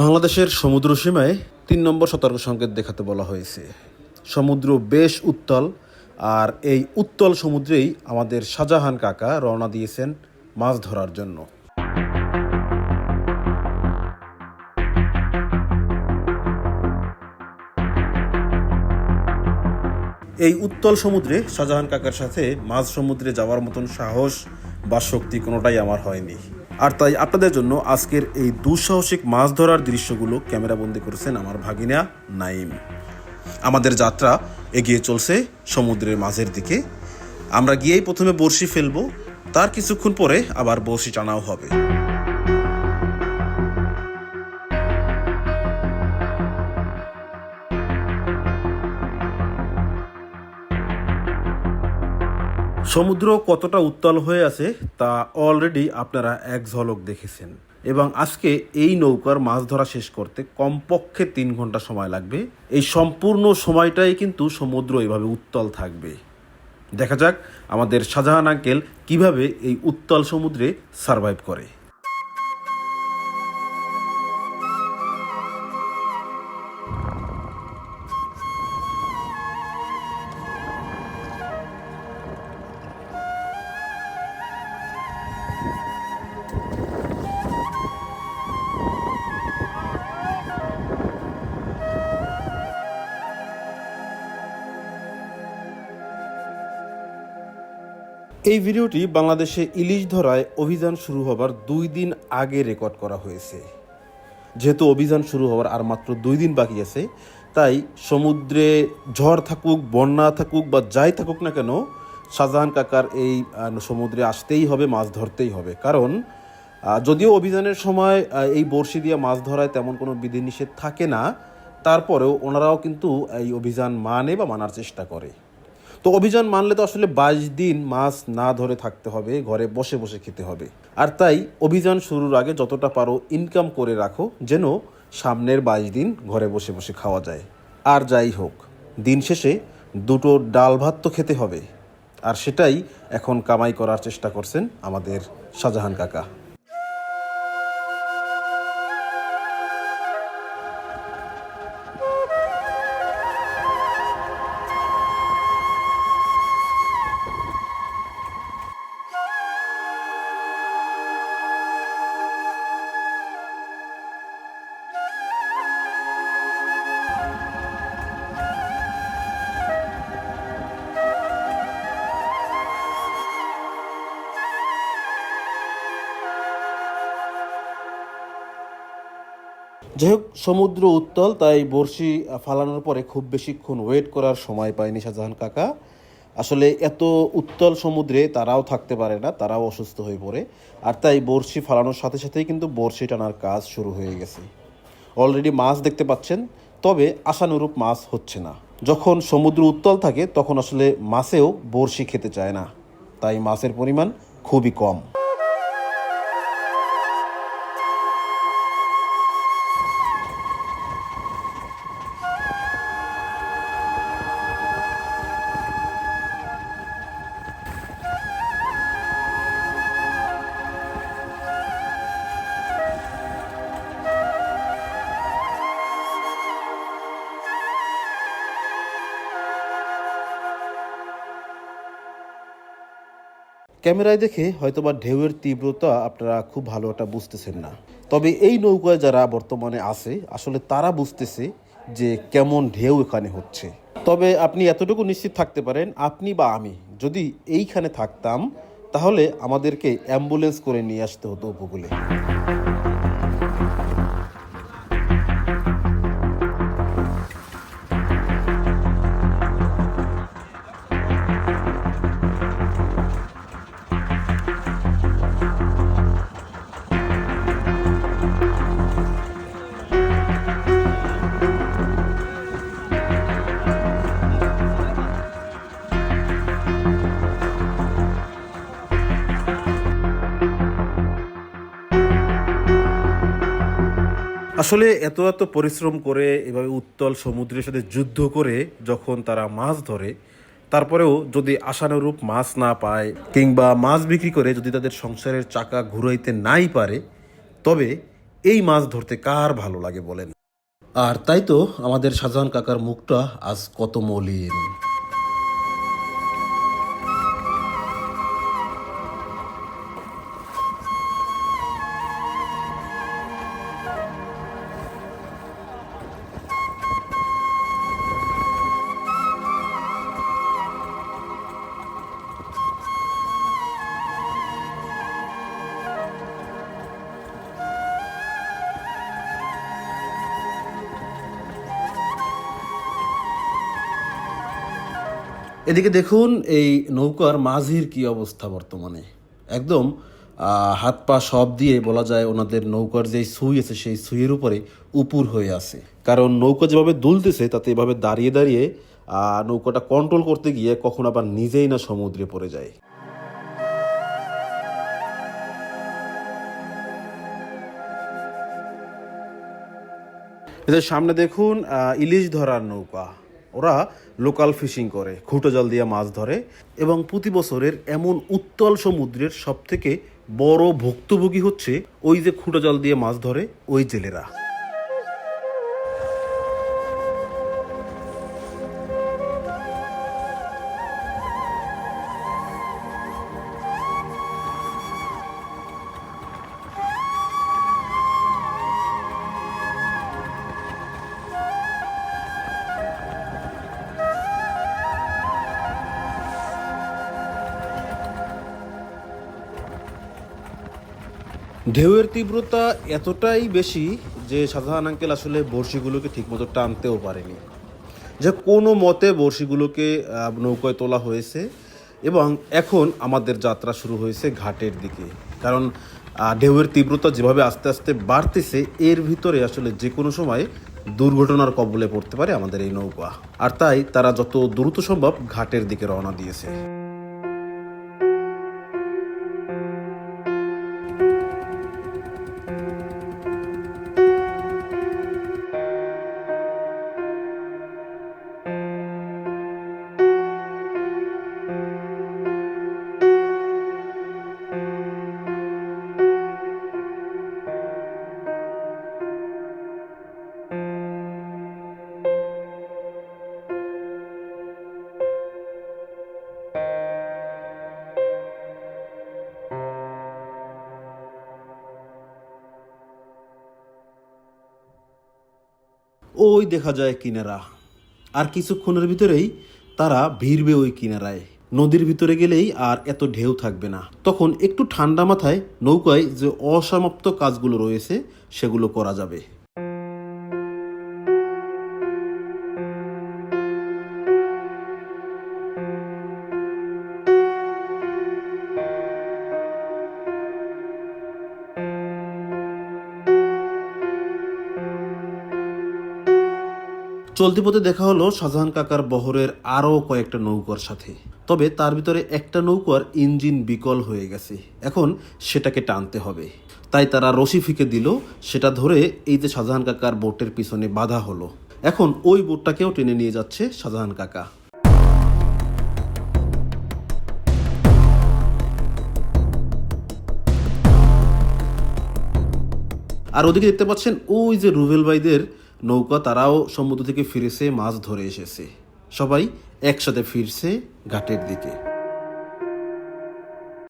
বাংলাদেশের সমুদ্র সীমায় তিন নম্বর সতর্ক সংকেত দেখাতে বলা হয়েছে। সমুদ্র বেশ উত্তল, আর এই উত্তল সমুদ্রেই আমাদের শাহজাহান কাকা রওনা দিয়েছেন মাছ ধরার জন্য। এই উত্তল সমুদ্রে শাহজাহান কাকার সাথে মাঝ সমুদ্রে যাওয়ার মতন সাহস বা শক্তি কোনোটাই আমার হয়নি। আর তাই আপনাদের জন্য আজকের এই দুঃসাহসিক মাছ ধরার দৃশ্যগুলো ক্যামেরাবন্দি করেছেন আমার ভাগিনা নাইম। আমাদের যাত্রা এগিয়ে চলছে সমুদ্রের মাঝের দিকে। আমরা গিয়েই প্রথমে বড়শি ফেলব, তার কিছুক্ষণ পরে আবার বড়শি টানাও হবে। সমুদ্র কতটা উত্তাল হয়ে আছে তা অলরেডি আপনারা এক ঝলক দেখেছেন। এবং আজকে এই নৌকার মাছ ধরা শেষ করতে কমপক্ষে তিন ঘণ্টা সময় লাগবে। এই সম্পূর্ণ সময়টাই কিন্তু সমুদ্র এভাবে উত্তাল থাকবে। দেখা যাক আমাদের শাহজাহান আঙ্কেল কীভাবে এই উত্তাল সমুদ্রে সার্ভাইভ করে। এই ভিডিওটি বাংলাদেশে ইলিশ ধরায় অভিযান শুরু হবার দুই দিন আগে রেকর্ড করা হয়েছে। যেহেতু অভিযান শুরু হওয়ার আর মাত্র দুই দিন বাকি আছে, তাই সমুদ্রে ঝড় থাকুক, বন্যা থাকুক বা যাই থাকুক না কেন, শাহজাহান কাকার এই সমুদ্রে আসতেই হবে, মাছ ধরতেই হবে। কারণ যদিও অভিযানের সময় এই বড়শি দিয়ে মাছ ধরায় তেমন কোনো বিধিনিষেধ থাকে না, তারপরেও ওনারাও কিন্তু এই অভিযান মানে বা মানার চেষ্টা করে। তো অভিযান মানলে তো আসলে বাইশ দিন মাছ না ধরে থাকতে হবে, ঘরে বসে বসে খেতে হবে। আর তাই অভিযান শুরুর আগে যতটা পারো ইনকাম করে রাখো, যেন সামনের বাইশ দিন ঘরে বসে বসে খাওয়া যায়। আর যাই হোক, দিন শেষে দুটো ডাল ভাত তো খেতে হবে। আর সেটাই এখন কামাই করার চেষ্টা করছেন আমাদের শাহজাহান কাকা। যাই হোক সমুদ্র উত্তল, তাই বড়শি ফালানোর পরে খুব বেশিক্ষণ ওয়েট করার সময় পায়নি শাহজাহান কাকা। আসলে এত উত্তল সমুদ্রে তারাও থাকতে পারে না, তারাও অসুস্থ হয়ে পড়ে। আর তাই বড়শি ফালানোর সাথে সাথেই কিন্তু বড়শি টানার কাজ শুরু হয়ে গেছে। অলরেডি মাছ দেখতে পাচ্ছেন, তবে আশানুরূপ মাছ হচ্ছে না। যখন সমুদ্র উত্তল থাকে, তখন আসলে মাছেও বড়শি খেতে চায় না। তাই মাছের পরিমাণ খুবই কম। ক্যামেরায় দেখে হয়তোবা ঢেউয়ের তীব্রতা আপনারা খুব ভালো একটা বুঝতেছেন না। তবে এই নৌকায় যারা বর্তমানে আছে, আসলে তারা বুঝতেছে যে কেমন ঢেউ এখানে হচ্ছে। তবে আপনি এতটুকু নিশ্চিত থাকতে পারেন, আপনি বা আমি, যদি এইখানে থাকতাম, তাহলে আমাদেরকে অ্যাম্বুলেন্স করে নিয়ে আসতে হতো উপকূলে। আসলে এত এত পরিশ্রম করে, এভাবে উত্তল সমুদ্রের সাথে যুদ্ধ করে যখন তারা মাছ ধরে, তারপরেও যদি আশানুরূপ মাছ না পায় কিংবা মাছ বিক্রি করে যদি তাদের সংসারের চাকা ঘুরাইতে নাই পারে, তবে এই মাছ ধরতে কার ভালো লাগে বলেন? আর তাই তো আমাদের শাহজাহান কাকার মুখটা আজ কত মলিন। এদিকে দেখুন, এই নৌকার মাঝির কি অবস্থা বর্তমানে। একদম হাত পা সব দিয়ে বলা যায় ওনাদের নৌকার যে সুই আছে, সেই সুইয়ের উপরে উপুর হয়ে আছে। কারণ নৌকা যেভাবে দুলতেছে, তাতে এভাবে দাঁড়িয়ে দাঁড়িয়ে নৌকাটা কন্ট্রোল করতে গিয়ে কখন আবার নিজেই না সমুদ্রে পড়ে যায়। এদের সামনে দেখুন ইলিশ ধরার নৌকা। ওরা লোকাল ফিশিং করে খুঁটো জল দিয়ে মাছ ধরে এবং প্রতি বছরের এমন উত্তল সমুদ্রের সব থেকে বড় ভুক্তভোগী হচ্ছে ওই যে খুঁটো জল দিয়ে মাছ ধরে ওই জেলেরা। ঢেউয়ের তীব্রতা এতটাই বেশি যে সাধারণ আঙ্কেল আসলে বড়শিগুলোকে ঠিকমতো টানতেও পারেনি। যে কোনো মতে বড়শিগুলোকে নৌকায় তোলা হয়েছে এবং এখন আমাদের যাত্রা শুরু হয়েছে ঘাটের দিকে। কারণ ঢেউয়ের তীব্রতা যেভাবে আস্তে আস্তে বাড়তেছে, এর ভিতরে আসলে যে কোনো সময় দুর্ঘটনার কবলে পড়তে পারে আমাদের এই নৌকা। আর তাই তারা যত দ্রুত সম্ভব ঘাটের দিকে রওনা দিয়েছে। ওই দেখা যায় কিনারা। আর কিছুক্ষণের ভিতরেই তারা ভিড়বে ওই কিনারায়। নদীর ভিতরে গেলেই আর এত ঢেউ থাকবে না। তখন একটু ঠান্ডা মাথায় নৌকায় যে অসমাপ্ত কাজগুলো রয়েছে, সেগুলো করা যাবে। চলতি পথে দেখা হলো শাহজাহান কাকার বহরের আরও কয়েকটা নৌকার সাথে। তবে তার ভিতরে একটা নৌকার ইঞ্জিন বিকল হয়ে গেছে। এখন সেটাকে টানতে হবে। তাই তারা রশি ফিকে দিল, সেটা ধরে এই যে শাহজাহান কাকার বোটের পিছনে বাধা হলো। এখন ওই বোটটাকেও টেনে নিয়ে যাচ্ছে শাহজাহান কাকা। আর ওদিকে দেখতে পাচ্ছেন ওই যে রুবেল ভাইদের নৌকা তারাও সমুদ্র থেকে ফিরেছে মাছ ধরে এসেছে। সবাই একসাথে ফিরছে ঘাটের দিকে।